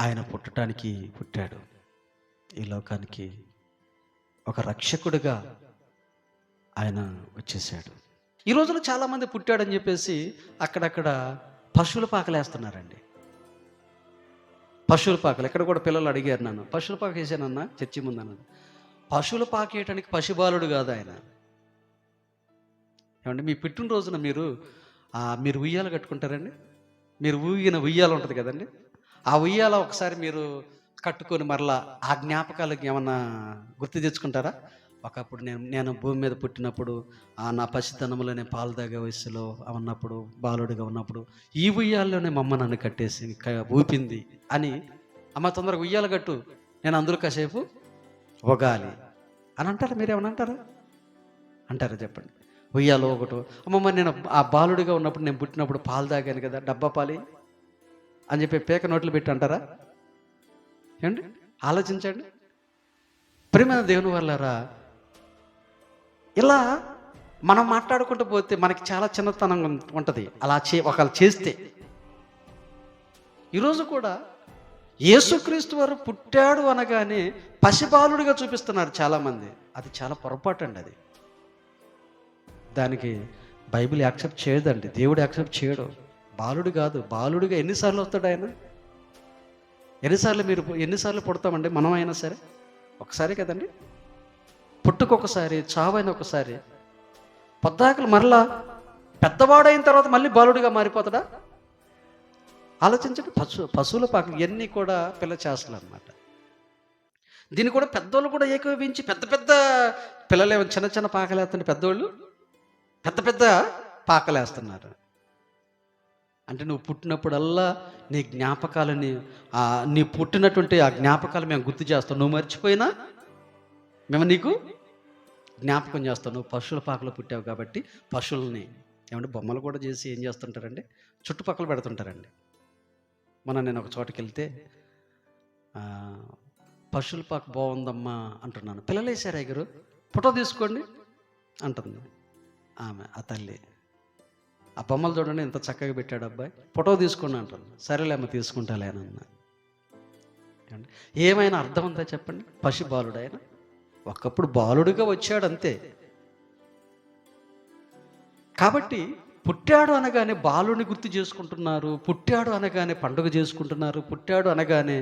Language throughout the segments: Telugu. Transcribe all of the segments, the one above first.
ఆయన పుట్టడానికి పుట్టాడు. ఈ లోకానికి ఒక రక్షకుడిగా ఆయన వచ్చేసాడు ఈ రోజున చాలామంది పుట్టాడని చెప్పేసి అక్కడక్కడ పశువుల పాకలేస్తున్నారండి. పశువుల పాకలు ఎక్కడ కూడా పిల్లలు అడిగారు నన్ను. పశువుల పాక వేసానన్నా చర్చి ముందన్నది పశువుల పాకేయటానికి పశుబాలుడు కాదు ఆయన. ఏమంటే మీ పుట్టినరోజున మీరు మీరు ఉయ్యాల కట్టుకుంటారండి? మీరు ఊగిన ఉయ్యాల ఉంటుంది కదండి? ఆ ఉయ్యాల ఒకసారి మీరు కట్టుకొని మరలా ఆ జ్ఞాపకాలకి ఏమన్నా గుర్తు తెచ్చుకుంటారా? ఒకప్పుడు నేను నేను భూమి మీద పుట్టినప్పుడు ఆ నా పసితనంలో నేను పాలు తాగే వయసులో ఉన్నప్పుడు బాలుడిగా ఉన్నప్పుడు ఈ ఉయ్యాల్లోనే మమ్మ నన్ను కట్టేసి ఊపింది అని అమ్మ తొందరగా ఉయ్యాల కట్టు నేను అందులో కాసేపు ఒగాలి అని అంటారా? మీరేమన్నా అంటారా? అంటారా చెప్పండి. ఉయ్యాలో ఒకటి అమ్మమ్మ నేను ఆ బాలుడిగా ఉన్నప్పుడు నేను పుట్టినప్పుడు పాలు తాగాను కదా డబ్బా పాలి అని చెప్పి పేక నోట్లు పెట్టి అంటారా? ఏమండి? ఆలోచించండి. ప్రేమ దేవుని వల్లరా ఇలా మనం మాట్లాడుకుంటూ పోతే మనకి చాలా చిన్నతనం ఉంటుంది. అలా చే ఒకళ్ళు చేస్తే. ఈరోజు కూడా యేసుక్రీస్తు వారు పుట్టాడు అనగానే పసిబాలుడిగా చూపిస్తున్నారు చాలామంది. అది చాలా పొరపాటు అండి అది. దానికి బైబిల్ యాక్సెప్ట్ చేయదండి. దేవుడు యాక్సెప్ట్ చేయడు. బాలుడు కాదు బాలుడిగా ఎన్నిసార్లు వస్తాడు ఆయన? ఎన్నిసార్లు మీరు ఎన్నిసార్లు పుడతామండి మనం అయినా సరే? ఒకసారి కదండి? పుట్టుకొకసారి చావైన ఒకసారి పొద్దాకలు మరలా పెద్దవాడైన తర్వాత మళ్ళీ బాలుడిగా మారిపోతాడా? ఆలోచించండి పశు పశువుల పాకం ఇవన్నీ కూడా పిల్ల చేస్తలు అనమాట దీన్ని కూడా పెద్దోళ్ళు కూడా ఏకీభవించి పెద్ద పెద్ద పిల్లలు చిన్న చిన్న పాకలు పెద్దవాళ్ళు పెద్దోళ్ళు పెద్ద పెద్ద పాకలేస్తున్నారు. అంటే నువ్వు పుట్టినప్పుడల్లా నీ జ్ఞాపకాలని నీ పుట్టినటువంటి ఆ జ్ఞాపకాలు మేము గుర్తు చేస్తాం. నువ్వు మర్చిపోయినా మేము నీకు జ్ఞాపకం చేస్తాం. నువ్వు పశువుల పాకలో పుట్టావు కాబట్టి పశువుల్ని. ఏమంటే బొమ్మలు కూడా చేసి ఏం చేస్తుంటారండి? చుట్టుపక్కల పెడుతుంటారండి. మొన్న నేను ఒక చోటకి వెళ్తే పశువుల పాక బాగుందమ్మా అంటున్నాను. పిల్లలు వేసారు ఎగరు ఫోటో తీసుకోండి అంటుంది ఆమె ఆ తల్లి. ఆ బొమ్మలు చూడండి ఎంత చక్కగా పెట్టాడు అబ్బాయి. ఫోటో తీసుకోండి అంటారు సరేలే అమ్మ తీసుకుంటాలేనన్నా ఏమైనా అర్థం ఉందా చెప్పండి? పశు బాలుడు ఆయన ఒకప్పుడు బాలుడుగా వచ్చాడు అంతే. కాబట్టి పుట్టాడు అనగానే బాలుని గుర్తు చేసుకుంటున్నారు పుట్టాడు అనగానే పండుగ చేసుకుంటున్నారు పుట్టాడు అనగానే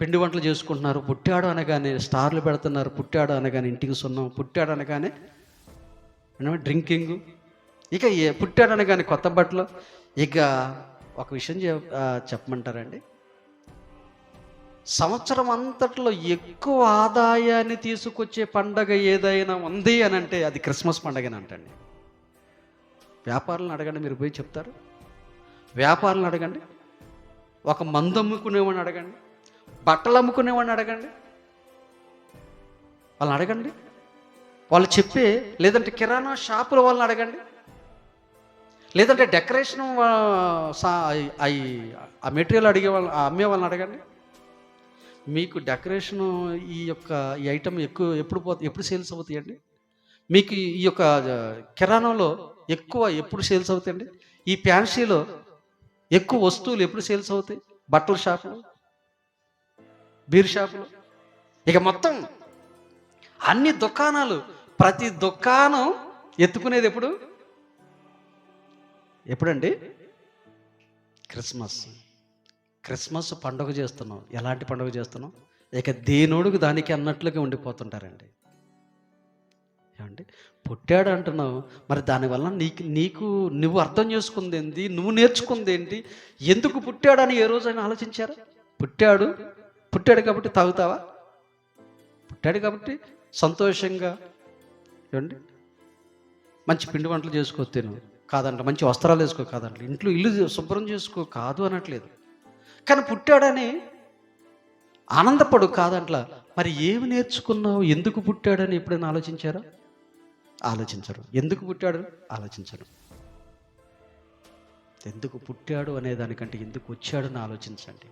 పిండి వంటలు చేసుకుంటున్నారు పుట్టాడు అనగానే స్టార్లు పెడుతున్నారు పుట్టాడు అనగానే ఇంటికి సున్నం పుట్టాడు అనగానే డ్రింకింగ్. ఇక ఏ కానీ కొత్త బట్టలు? ఇక ఒక విషయం చెప్- చెప్పమంటారండి. సంవత్సరం అంతట్లో ఎక్కువ ఆదాయాన్ని తీసుకొచ్చే పండగ ఏదైనా ఉంది అని అంటే అది క్రిస్మస్ పండగనంటండి వ్యాపారులను అడగండి మీరు పోయి చెప్తారు. వ్యాపారులను అడగండి. ఒక మందు అమ్ముకునేవాడిని అడగండి. బట్టలు అమ్ముకునేవాడిని అడగండి. వాళ్ళని అడగండి. వాళ్ళు చెప్పే లేదంటే కిరాణా షాపుల వాళ్ళని అడగండి. లేదంటే డెకరేషన్ అవి ఆ మెటీరియల్ అడిగే వాళ్ళు అమ్మే వాళ్ళని అడగండి. మీకు డెకరేషన్ ఈ యొక్క ఈ ఐటమ్ ఎక్కువ ఎప్పుడు పోతే ఎప్పుడు సేల్స్ అవుతాయండి? మీకు ఈ యొక్క కిరాణంలో ఎక్కువ ఎప్పుడు సేల్స్ అవుతాయండి? ఈ ఫ్యాన్సీలో ఎక్కువ వస్తువులు ఎప్పుడు సేల్స్ అవుతాయి? బట్టల షాపులు? బీర్ షాపులు? ఇక మొత్తం అన్ని దుకాణాలు ప్రతి దుకాణం ఎత్తుకునేది ఎప్పుడు? ఎప్పుడండి? క్రిస్మస్. క్రిస్మస్ పండుగ చేస్తున్నాం. ఎలాంటి పండుగ చేస్తున్నాం? ఇక దేనోడుకు దానికి అన్నట్లుగా ఉండిపోతుంటారండి. ఏమండి? పుట్టాడు అంటున్నావు. మరి దానివల్ల నీకు నీకు నువ్వు అర్థం చేసుకుంది ఏంటి నువ్వు నేర్చుకుంది ఏంటి? ఎందుకు పుట్టాడని ఏ రోజైనా ఆలోచించారా? పుట్టాడు. పుట్టాడు కాబట్టి తాగుతావా? పుట్టాడు కాబట్టి సంతోషంగా. ఏమండి? మంచి పిండి వంటలు చేసుకోవచ్చు నువ్వు కాదంట మంచి వస్త్రాలు వేసుకో కాదంట. ఇంట్లో ఇల్లు శుభ్రం చేసుకో కాదు అనట్లేదు. కానీ పుట్టాడని ఆనందపడు కాదంట్లా. మరి ఏమి నేర్చుకున్నావు? ఎందుకు పుట్టాడని ఎప్పుడైనా ఆలోచించారా? ఆలోచించరు. ఎందుకు పుట్టాడు? ఆలోచించరు. ఎందుకు పుట్టాడు అనే దానికంటే ఎందుకు వచ్చాడని ఆలోచించండి.